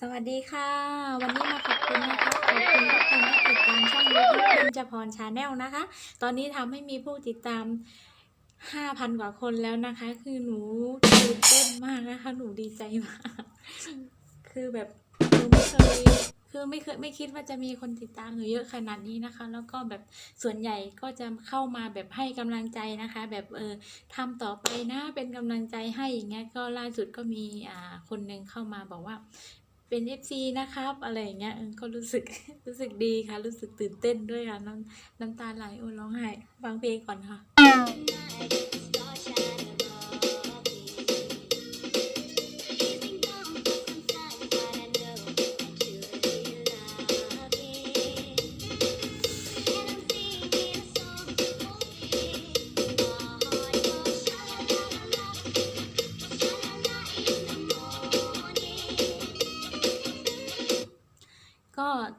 สวัสดีค่ะ วันนี้มาขอบคุณนะคะขอบคุณทุกคนที่ติดตามช่องยูทูบเบนจพรชาแนลนะคะ ตอนนี้ทำให้มีผู้ติดตาม 5,000 กว่าคนแล้วนะคะ คือหนูตื่นเต้นมากนะคะ หนูดีใจมาก คือแบบหนูไม่เคยคือไม่เคยไม่คิดว่าจะมีคนติดตามหนูเยอะขนาดนี้นะคะ แล้วก็แบบส่วนใหญ่ก็จะเข้ามาแบบให้กำลังใจนะคะ แบบเออทำต่อไปนะเป็นกำลังใจให้อย่างเงี้ยก็ล่าสุดก็มีอ่าคนหนึ่งเข้ามาบอกว่า เป็นเอฟซีนะครับ อะไรอย่างเงี้ยเออก็รู้สึกรู้สึกดีค่ะ รู้สึกตื่นเต้นด้วยค่ะ น้ำน้ำตาไหลโอ้ร้องไห้ฟังเพลงก่อนค่ะ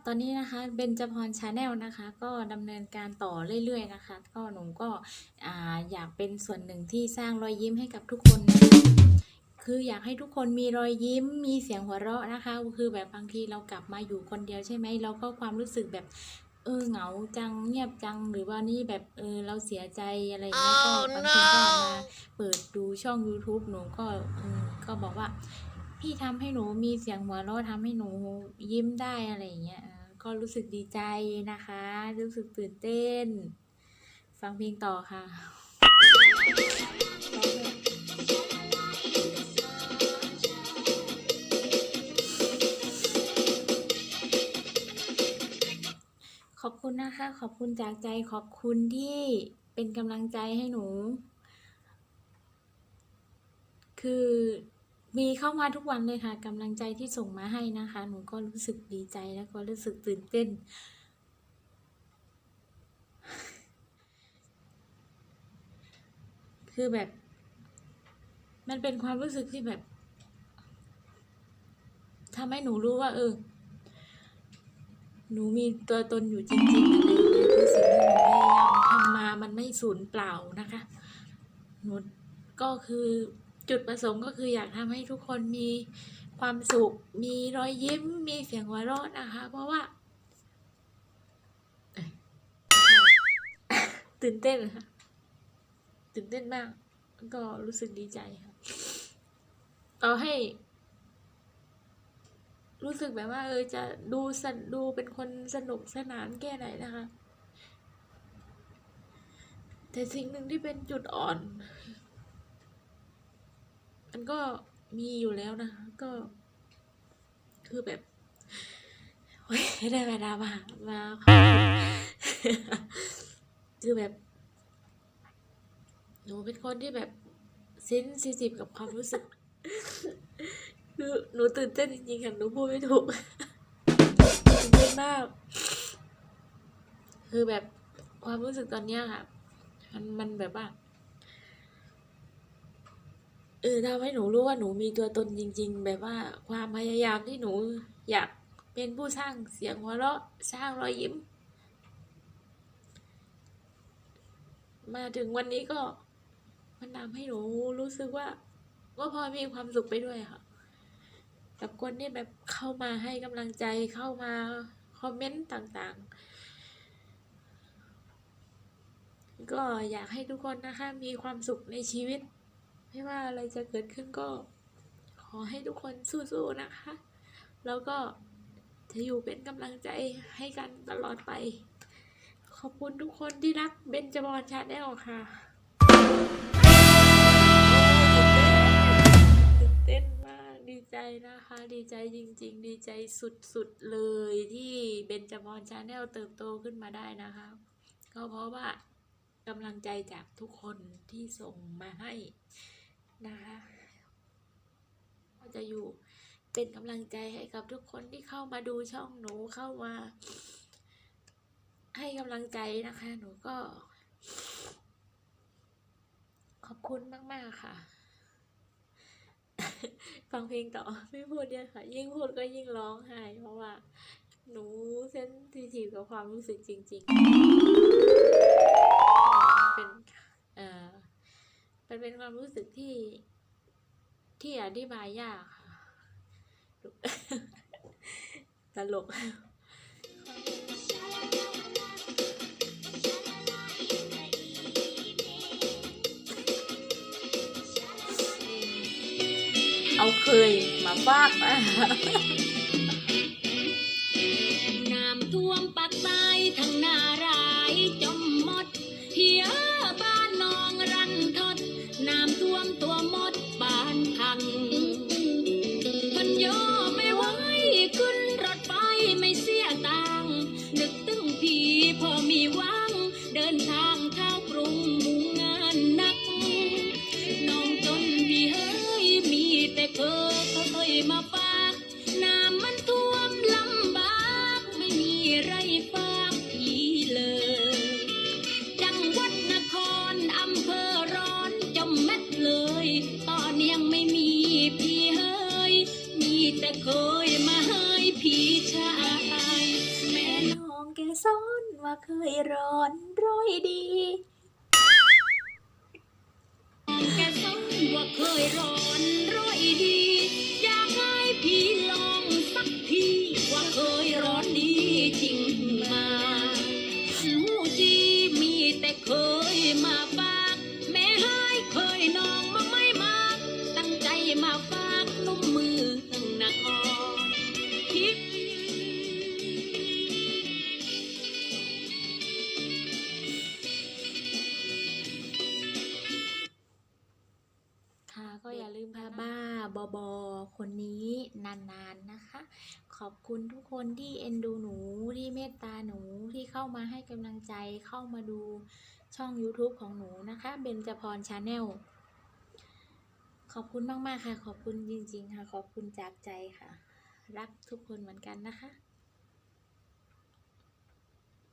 ตอนนี้นะคะเบนจพรชาแนลนะคะ ก็ดำเนินการต่อเรื่อยๆนะคะ ก็หนูก็ออยากเป็นส่วนหนึ่งที่สร้างรอยยิ้มให้กับทุกคนนะคะคืออยากให้ทุกคนมีรอยยิ้มมีเสียงหัวเราะนะคะ คือแบบบางทีเรากลับมาอยู่คนเดียวใช่ไหมเราก็ความรู้สึกแบบเออเหงาจังเงียบจังหรือว่านี่แบบเออเราเสียใจอะไรเงี้ยก็บางทีก็มาเปิดดูช่อง YouTube หนูก็ก็บอกว่า พี่ทำให้หนูมีเสียงหัวเราะทำให้หนูยิ้มได้อะไรอย่างเงี้ย ก็รู้สึกดีใจนะคะ รู้สึกตื่นเต้น ฟังเพลงต่อค่ะขอบคุณนะคะ ขอบคุณจากใจขอบคุณที่เป็นกำลังใจให้หนู คือ มีเข้ามาทุกวันเลยค่ะกำลังใจที่ส่งมาให้นะคะ หนูก็รู้สึกดีใจแล้วก็รู้สึกตื่นเต้น คือแบบ มันเป็นความรู้สึกที่แบบทำให้หนูรู้ว่า เออ หนูมีตัวตนอยู่จริงๆอะไรอย่างเงี้ยคือสิ่งที่หนูพยายามทำมามันไม่สูญเปล่านะคะ หนูก็คือ จุดประสงค์ก็คืออยากทำให้ทุกคนมีความสุข มีรอยยิ้ม มีเสียงหัวเราะนะคะ เพราะว่า ตื่นเต้นค่ะ ตื่นเต้นมาก ก็รู้สึกดีใจค่ะต่อให้ รู้สึกแบบว่า เออจะดูสนดูเป็นคนสนุกสนานแค่ไหนนะคะ แต่สิ่งหนึ่งที่เป็นจุดอ่อน มันก็มีอยู่แล้วนะคะก็ คือแบบโอ้ยได้เวลามามาขอบคุณคือแบบ หนูเป็นคนที่แบบเซนซิทีฟกับความรู้สึก คือหนูตื่นเต้นจริงๆค่ะหนูพูดไม่ถูกตื่นเต้นมากคือแบบความรู้สึกตอนเนี้ยค่ะ มันมันแบบว่า เออทำให้หนูรู้ว่าหนูมีตัวตนจริง ๆ แบบว่าความพยายามที่หนูอยากเป็นผู้สร้างเสียงหัวเราะสร้างรอยยิ้ม มาถึงวันนี้ก็มันทำให้หนูรู้สึกว่าก็พอมีความสุขไปด้วยค่ะ กับคนที่แบบเข้ามาให้กำลังใจเข้ามาคอมเมนต์ต่างๆ ก็อยากให้ทุกคนนะคะมีความสุขในชีวิต ไม่ว่าอะไรจะเกิดขึ้นก็ ขอให้ทุกคนสู้ๆนะคะ แล้วก็จะอยู่เป็นกำลังใจให้กันตลอดไป ขอบคุณทุกคนที่รักเบนจบอลชาแนลค่ะตื่นเต้นมากดีใจนะคะ ดีใจจริง ๆ ดีใจสุดๆเลยที่เบนจบอลชาแนลเติบโตขึ้นมาได้นะคะ ก็เพราะว่ากำลังใจจากทุกคนที่ส่งมาให้ นะคะก็จะอยู่เป็นกำลังใจให้กับทุกคนที่เข้ามาดูช่องหนูเข้ามา ให้กำลังใจนะคะ หนูก็ ขอบคุณมาก ๆ ค่ะ ฟังเพลงต่อไม่พูดเยอะค่ะ ยิ่งพูดก็ยิ่งร้องไห้เพราะว่า หนูเซนซิทีฟกับความรู้สึกจริง ๆ เป็น เอ่อ มันเป็นความรู้สึกที่ที่อธิบายยากค่ะ ตลกเอาเคยมาฟากนะ ตัวมดบ้านพัง ว่าเคยร้อนร้อยดี แกซ้ำว่าเคยร้อนร้อยดี อยากให้พี่ลองสักทีว่าเคยร้อนดีจริงมาลูจีมีแต่เคยมาฝากแม่ให้เคยน้อง บบอบอคนนี้นานๆนะคะ ขอบคุณทุกคนที่เอ็นดูหนูที่เมตตาหนูที่เข้ามาให้กำลังใจเข้ามาดูช่อง YouTube ของหนูนะคะเบนจพรชาแนลขอบคุณมาก ๆ ค่ะ ขอบคุณจริง ๆ ค่ะ ขอบคุณจากใจค่ะ รักทุกคนเหมือนกันนะคะ